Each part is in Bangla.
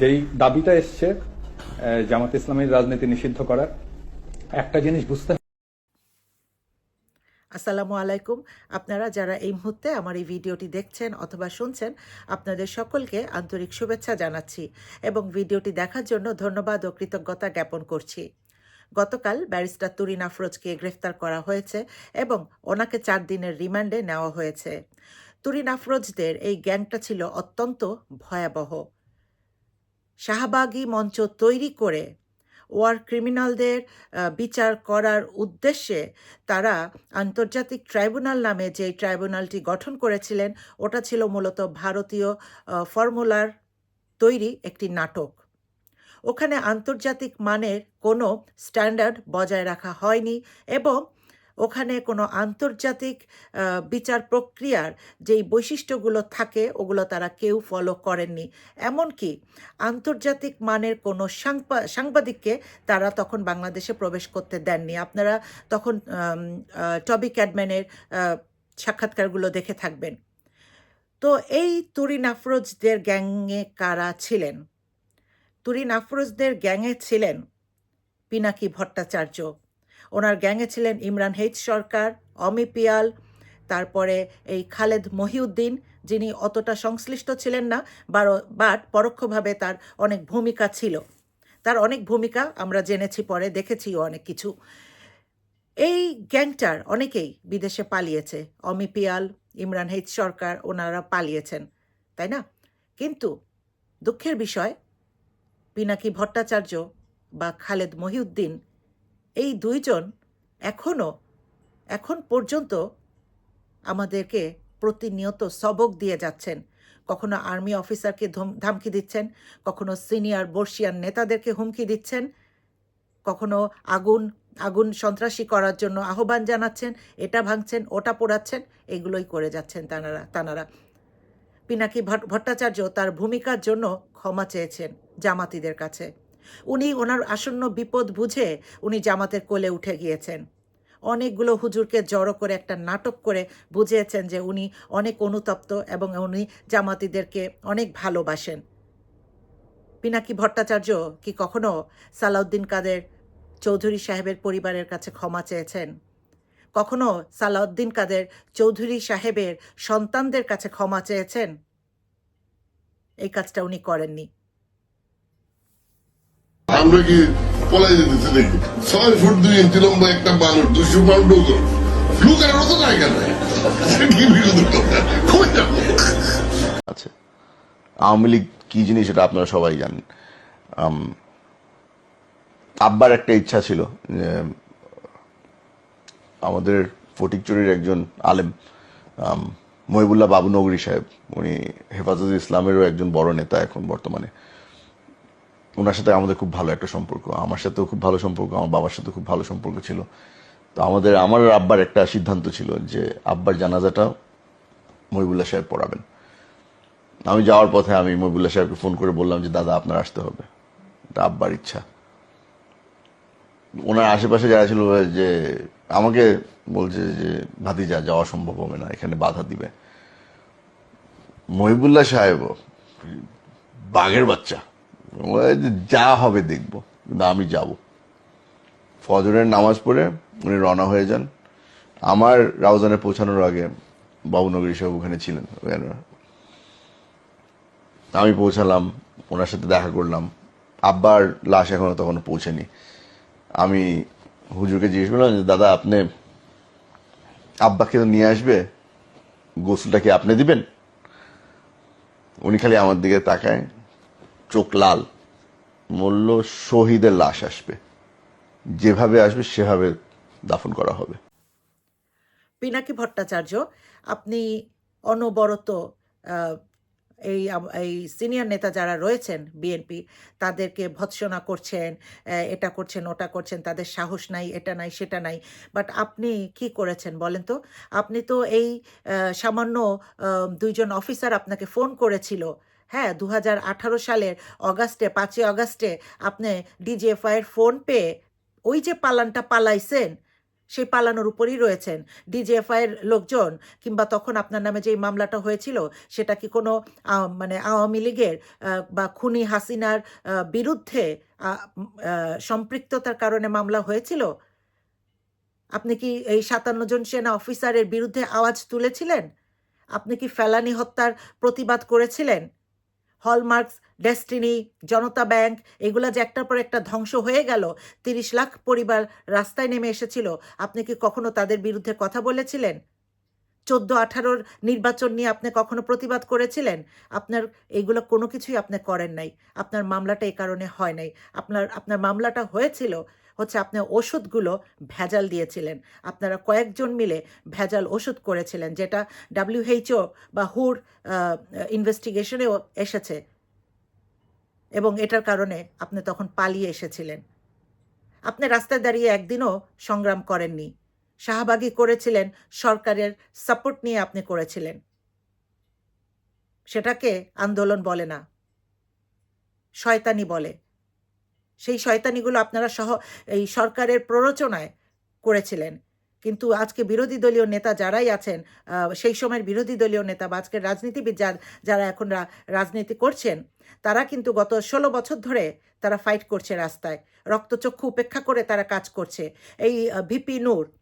যেই দাবিটা এসছে জামাত ইসলামের রাজনীতি নিষিদ্ধ করার, একটা জিনিস বুঝতে আসসালামু আলাইকুম। আপনারা যারা এই মুহূর্তে আমার এই ভিডিওটি দেখছেন অথবা শুনছেন, আপনাদের সকলকে আন্তরিক শুভেচ্ছা জানাচ্ছি এবং ভিডিওটি দেখার জন্য ধন্যবাদ ও কৃতজ্ঞতা জ্ঞাপন করছি। গতকাল ব্যারিস্টার তুরিন আফরোজকে গ্রেফতার করা হয়েছে এবং ওনাকে চার দিনের রিমান্ডে নেওয়া হয়েছে। তুরিন আফরোজদের এই গ্যাংটা ছিল অত্যন্ত ভয়াবহ। শাহবাগী মঞ্চ তৈরি করে ওয়ার ক্রিমিনালদের বিচার করার উদ্দেশ্যে তারা আন্তর্জাতিক ট্রাইব্যুনাল নামে যে ট্রাইব্যুনালটি গঠন করেছিলেন, ওটা ছিল মূলত ভারতীয় ফর্মুলার তৈরি একটি নাটক। ওখানে আন্তর্জাতিক মানের কোনো স্ট্যান্ডার্ড বজায় রাখা হয়নি এবং ওখানে কোনো আন্তর্জাতিক বিচার প্রক্রিয়ার যেই বৈশিষ্ট্যগুলো থাকে, ওগুলো তারা কেউ ফলো করেননি। এমনকি আন্তর্জাতিক মানের কোনো সাংবাদিককে তারা তখন বাংলাদেশে প্রবেশ করতে দেননি। আপনারা তখন টবি ক্যাডম্যানের সাক্ষাৎকারগুলো দেখে থাকবেন। তো এই তুরিন আফরোজদের গ্যাংয়ে কারা ছিলেন? তুরিন আফরোজদের গ্যাংয়ে ছিলেন পিনাকি ভট্টাচার্য। ওনার গ্যাংয়ে ছিলেন ইমরান হেইচ সরকার, অমি পিয়াল, তারপরে এই খালেদ মহিউদ্দিন, যিনি অতটা সংশ্লিষ্ট ছিলেন না বাট পরোক্ষভাবে তার অনেক ভূমিকা ছিল। তার অনেক ভূমিকা আমরা জেনেছি পরে দেখেছিও অনেক কিছু। এই গ্যাংটার অনেকেই বিদেশে পালিয়েছে, অমি পিয়াল, ইমরান হেইচ সরকার, ওনারা পালিয়েছেন, তাই না? কিন্তু দুঃখের বিষয়, পিনাকি ভট্টাচার্য বা খালেদ মহিউদ্দিন এই দুইজন এখনও এখন পর্যন্ত আমাদেরকে প্রতিনিয়ত সবক দিয়ে যাচ্ছেন। কখনো আর্মি অফিসারকে ধম- ধমকি দিচ্ছেন, কখনো সিনিয়র বর্ষিয়ান নেতাদেরকে হুমকি দিচ্ছেন, কখনো আগুন আগুন সন্ত্রাসী করার জন্য আহ্বান জানাচ্ছেন, এটা ভাঙছেন, ওটা পোড়াচ্ছেন, এগুলোই করে যাচ্ছেন তানারা তানারা। পিনাকি ভট- ভট্টাচার্য তার ভূমিকার জন্য ক্ষমা চেয়েছেন জামাতিদের কাছে। উনি ওনার আসন্ন বিপদ বুঝে উনি জামাতের কোলে উঠে গিয়েছেন। অনেকগুলো হুজুরকে জড়ো করে একটা নাটক করে বুঝিয়েছেন যে উনি অনেক অনুতপ্ত এবং উনি জামাতিদেরকে অনেক ভালোবাসেন। পিনাকি ভট্টাচার্য কি কখনো সালাউদ্দিন কাদের, চৌধুরী সাহেবের পরিবারের কাছে ক্ষমা চেয়েছেন? কখনো সালাউদ্দিন কাদের, চৌধুরী সাহেবের সন্তানদের কাছে ক্ষমা চেয়েছেন? এই কাজটা উনি করেননি। আমরা কি পলাই যেতেছি দেখি। ছয় ফুট দুই ইঞ্চি লম্বা একটা মানুষ দুশো পাউন্ড ওজন জায়গা নাই। আছে আওয়ামী লীগ কি জিনিস আপনারা সবাই জানেন। আব্বার একটা ইচ্ছা ছিল, যে আমাদের ফটিকচুরির একজন আলেম মহিবুল্লাহ বাবু নগরী সাহেব, উনি হেফাজত ইসলামেরও একজন বড় নেতা এখন বর্তমানে। ওনার সাথে আমাদের খুব ভালো একটা সম্পর্ক। আমার সাথেও খুব ভালো সম্পর্ক, আমার বাবার সাথে খুব ভালো সম্পর্ক ছিল। তো আমাদের, আমার আব্বার একটা সিদ্ধান্ত ছিল যে আব্বার জানাজাটা মহিবুল্লাহ সাহেব পড়াবেন। আমি যাওয়ার পথে আমি মহিবুল্লাহ সাহেবকে ফোন করে বললাম যে, দাদা, আপনার আসতে হবে। এটা আব্বার ইচ্ছা। ওনার আশেপাশে যারা ছিল যে, আমাকে বলছে যে, ভাতিজা, যাওয়া সম্ভব হবে না, এখানে বাধা দিবে। মহিবুল্লাহ সাহেবও বাঘের বাচ্চা। যে হবে দেখব, কিন্তু আমি যাব। ফজরের নামাজ পড়ে উনি রওনা হয়ে যান। আমার রাউজানে পৌঁছানোর আগে বাবুনগরী সাহেব ওখানে ছিলেন আমি পৌঁছালাম, ওনার সাথে দেখা করলাম। আব্বার লাশ এখনও তখনও পৌঁছেনি। আমি হুজুরকে জিজ্ঞেস করলাম যে, দাদা, আপনি, আব্বাকে নিয়ে আসবে? গোসলটা কি আপনি দিবেন? উনি খালি আমার দিকে তাকায়। চোখ লাল বলল শহীদের লাশ আসবে। যেভাবে আসবে, সেভাবে দাফন করা হবে। পিনাকি ভট্টাচার্য, আপনি অনবরত এই এই সিনিয়র নেতা যারা রয়েছেন বিএনপি, তাদেরকে ভৎসনা করছেন এটা করছেন, ওটা করছেন, তাদের সাহস নাই, এটা নাই, সেটা নাই। বাট আপনি কি করেছেন বলেন তো? আপনি তো এই সামান্য দুইজন অফিসার আপনাকে ফোন করেছিল হ্যাঁ দু হাজার আঠারো সালের অগাস্টে, পাঁচই অগাস্টে আপনি ডিজিএফআইয়ের ফোন পেয়ে ওই যে পালানটা পালাইছেন, সেই পালানোর উপরই রয়েছেন। ডিজিএফআই এর লোকজন কিংবা তখন আপনার নামে যেই মামলাটা হয়েছিল, সেটা কি কোনো মানে আওয়ামী লীগের বা খুনি হাসিনার বিরুদ্ধে সম্পৃক্ততার কারণে মামলা হয়েছিল? আপনি কি এই সাতান্ন জন সেনা অফিসারের বিরুদ্ধে আওয়াজ তুলেছিলেন? আপনি কি ফেলানি হত্যার প্রতিবাদ করেছিলেন? হলমার্কস ডেস্টিনি জনতা ব্যাংক, এগুলা যে একটার পর একটা ধ্বংস হয়ে গেল, তিরিশ লাখ পরিবার রাস্তায় নেমে এসেছিল। আপনি কি কখনো তাদের বিরুদ্ধে কথা বলেছিলেন? চোদ্দ আঠারোর নির্বাচন নিয়ে আপনি কখনো প্রতিবাদ করেছিলেন? আপনার এগুলো কোনো কিছুই আপনি করেন নাই। আপনার মামলাটা এই কারণে হয় নাই। আপনার আপনার মামলাটা হয়েছিল হচ্ছে আপনি ওষুধগুলো ভেজাল দিয়েছিলেন। আপনারা কয়েকজন মিলে ভেজাল ওষুধ করেছিলেন, যেটা ডাব্লিউএইচও বা হুর ইনভেস্টিগেশনেও এসেছে। এবং এটার কারণে আপনি তখন পালিয়ে এসেছিলেন। আপনি রাস্তায় দাঁড়িয়ে একদিনও সংগ্রাম করেননি। শাহবাগী করেছিলেন, সরকারের সাপোর্ট নিয়ে আপনি করেছিলেন। সেটাকে আন্দোলন বলে না, শয়তানি বলে। সেই শয়তানিগুলো আপনারা সহ এই সরকারের প্ররোচনায় করেছিলেন। কিন্তু আজকে বিরোধী দলীয় নেতা যারাই আছেন সেই সময়ের বিরোধী দলীয় নেতা বা আজকের রাজনীতিবিদ যার- যারা এখন রাজনীতি করছেন, তারা কিন্তু গত ষোলো বছর ধরে তারা ফাইট করছে রাস্তায়। রক্তচক্ষু উপেক্ষা করে তারা কাজ করছে। এই ভিপি নূর,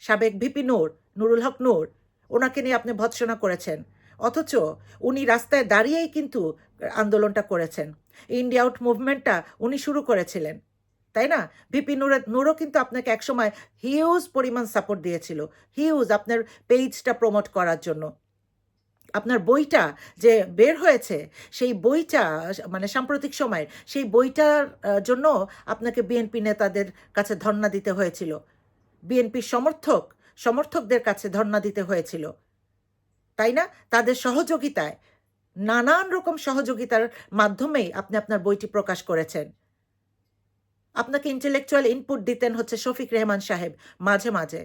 সাবেক ভিপি নূর, নুরুল হক নূর, ওনাকে নিয়ে আপনি ভৎসনা করেছেন। অথচ উনি রাস্তায় দাঁড়িয়েই কিন্তু আন্দোলনটা করেছেন। ইন্ডিয়া আউট মুভমেন্টটা উনি শুরু করেছিলেন। তাই না? ভিপি নূরের নূরও কিন্তু আপনাকে একসময় হিউজ পরিমাণ সাপোর্ট দিয়েছিল। হিউজ আপনার পেজটা প্রমোট করার জন্য। আপনার বইটা যে বের হয়েছে, সেই বইটা মানে সাম্প্রতিক সময়ের, সেই বইটার জন্য আপনাকে বিএনপি নেতাদের কাছে ধর্ণা দিতে হয়েছিল। বিএনপির সমর্থক, সমর্থকদের কাছে ধর্ণা দিতে হয়েছিল। তাই না? তাদের সহযোগিতায়, নানান রকম সহযোগিতার মাধ্যমেই আপনি আপনার বইটি প্রকাশ করেছেন। আপনাকে ইন্টেলেকচুয়াল ইনপুট দিতেন হচ্ছে শফিক রেহমান সাহেব, মাঝে মাঝে।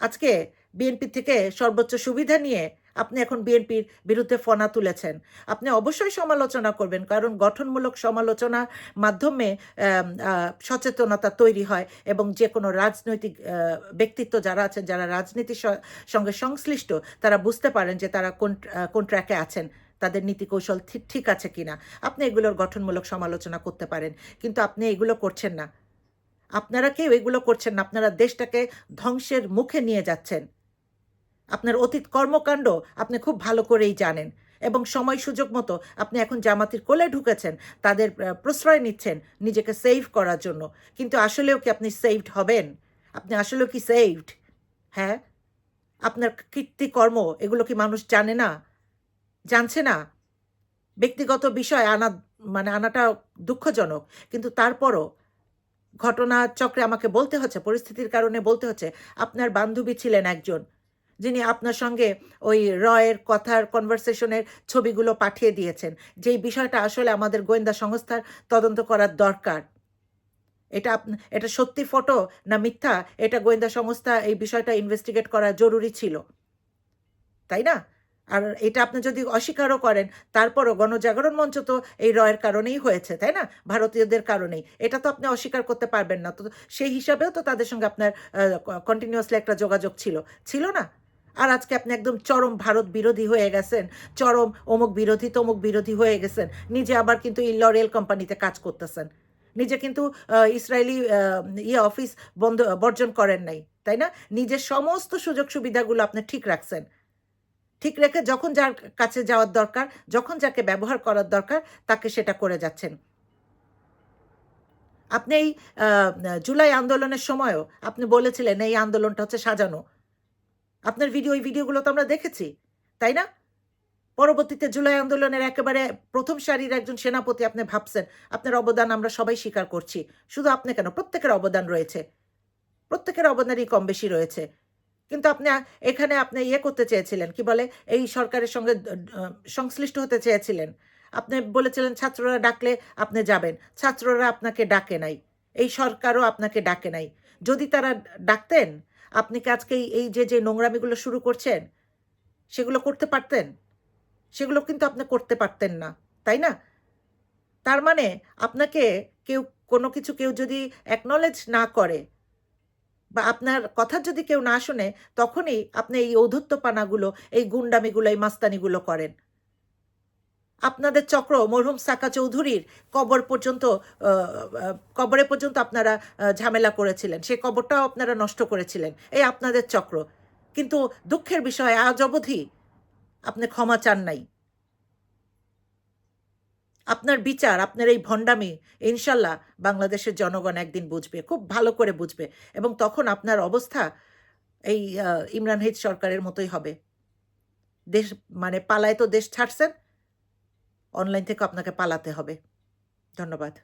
আজকে বিএনপি থেকে সর্বোচ্চ সুবিধা নিয়ে আপনি এখন বিএনপির বিরুদ্ধে ফনা তুলেছেন। আপনি অবশ্যই সমালোচনা করবেন, কারণ গঠনমূলক সমালোচনার মাধ্যমে সচেতনতা তৈরি হয় এবং যে কোনো রাজনৈতিক ব্যক্তিত্ব যারা আছেন, যারা রাজনীতির সঙ্গে সংশ্লিষ্ট, তারা বুঝতে পারেন যে তারা কোন কোন ট্র্যাকে আছেন, তাদের নীতি কৌশল ঠিক আছে কিনা। আপনি এগুলোর গঠনমূলক সমালোচনা করতে পারেন, কিন্তু আপনি এগুলো করছেন না। আপনারা কেউ এগুলো করছেন না, আপনারা দেশটাকে ধ্বংসের মুখে নিয়ে যাচ্ছেন। আপনার অতীত কর্মকাণ্ড আপনি খুব ভালো করেই জানেন এবং সময় সুযোগ মতো আপনি এখন জামাতির কোলে ঢুকেছেন, তাদের প্রশ্রয় নিচ্ছেন নিজেকে সেভ করার জন্য। কিন্তু আসলেও কি আপনি সেভড হবেন? আপনি আসলেও কি সেভড হ্যাঁ? আপনার কীর্তিকর্ম এগুলো কি মানুষ জানে না? জানছে না? ব্যক্তিগত বিষয় আনা মানে আনাটা দুঃখজনক। কিন্তু তারপরও ঘটনা চক্রে আমাকে বলতে হচ্ছে, পরিস্থিতির কারণে বলতে হচ্ছে, আপনার বান্ধবী ছিলেন একজন। যিনি আপনার সঙ্গে ওই রয়ের কথার কনভারসেশনের ছবিগুলো পাঠিয়ে দিয়েছেন। যেই বিষয়টা আসলে আমাদের গোয়েন্দা সংস্থার তদন্ত করার দরকার। এটা এটা সত্যি ফটো না মিথ্যা? এটা গোয়েন্দা সংস্থা এই বিষয়টা ইনভেস্টিগেট করা জরুরি ছিল। তাই না? আর এটা আপনি যদি অস্বীকারও করেন, তারপরও গণজাগরণ মঞ্চ তো এই রয়ের কারণেই হয়েছে, তাই না? ভারতীয়দের কারণেই। এটা তো আপনি অস্বীকার করতে পারবেন না। তো সেই হিসাবেও তো তাদের সঙ্গে আপনার কন্টিনিউয়াসলি একটা যোগাযোগ ছিল। ছিল না? আর আজকে আপনি একদম চরম ভারত বিরোধী হয়ে গেছেন। চরম অমুক বিরোধী, তমুক বিরোধী হয়ে গেছেন। নিজে আবার কিন্তু এই লরেল কোম্পানিতে কাজ করতেছেন। নিজে কিন্তু ইসরায়েলি ইয়ে অফিস বন্ধ, বর্জন করেন নাই, তাই না? নিজের সমস্ত সুযোগ সুবিধাগুলো আপনি ঠিক রাখছেন। ঠিক রেখে যখন যার কাছে যাওয়ার দরকার, যখন যাকে ব্যবহার করার দরকার, তাকে সেটা করে যাচ্ছেন। আপনি এই জুলাই আন্দোলনের সময়ও আপনি বলেছিলেন, এই আন্দোলনটা হচ্ছে সাজানো। আপনার ভিডিও ওই ভিডিওগুলো তো আমরা দেখেছি, তাই না? পরবর্তীতে জুলাই আন্দোলনের একেবারে প্রথম সারির একজন সেনাপতি আপনি ভাবছেন, আপনার অবদান আমরা সবাই স্বীকার করছি, শুধু আপনি কেন? প্রত্যেকের অবদান রয়েছে, প্রত্যেকের অবদানই কম বেশি রয়েছে, কিন্তু আপনি এখানে আপনি ইয়ে করতে চেয়েছিলেন, কি বলে? এই সরকারের সঙ্গে সংশ্লিষ্ট হতে চেয়েছিলেন, আপনি বলেছিলেন ছাত্ররা ডাকলে আপনি যাবেন, ছাত্ররা আপনাকে ডাকে নাই, এই সরকারও আপনাকে ডাকে নাই, যদি তারা ডাকতেন আপনি কি আজকে এই- যে যে নোংরামিগুলো শুরু করছেন, সেগুলো করতে পারতেন? সেগুলো কিন্তু আপনি করতে পারতেন না, তাই না? তার মানে আপনাকে কেউ, কোনো কিছু কেউ যদি অ্যাকনলেজ না করে বা আপনার কথা যদি কেউ না শুনে, তখনই আপনি এই ঔদ্ধত্যপানাগুলো, এই গুন্ডামিগুলো, এই মাস্তানিগুলো করেন। আপনাদের চক্র, মরহুম সাকা চৌধুরীর কবর পর্যন্ত কবরে পর্যন্ত আপনারা ঝামেলা করেছিলেন। সেই কবরটাও আপনারা নষ্ট করেছিলেন। এই আপনাদের চক্র। কিন্তু দুঃখের বিষয়, আজ অবধি আপনি ক্ষমা চান নাই। আপনার বিচার, আপনার এই ভণ্ডামি, ইনশাল্লাহ বাংলাদেশের জনগণ একদিন বুঝবে, খুব ভালো করে বুঝবে। এবং তখন আপনার অবস্থা এই ইমরান হেজ সরকারের মতোই হবে। দেশ মানে পালায় তো দেশ ছাড়ছেন অনলাইন থেকে আপনাকে পালাতে হবে। ধন্যবাদ।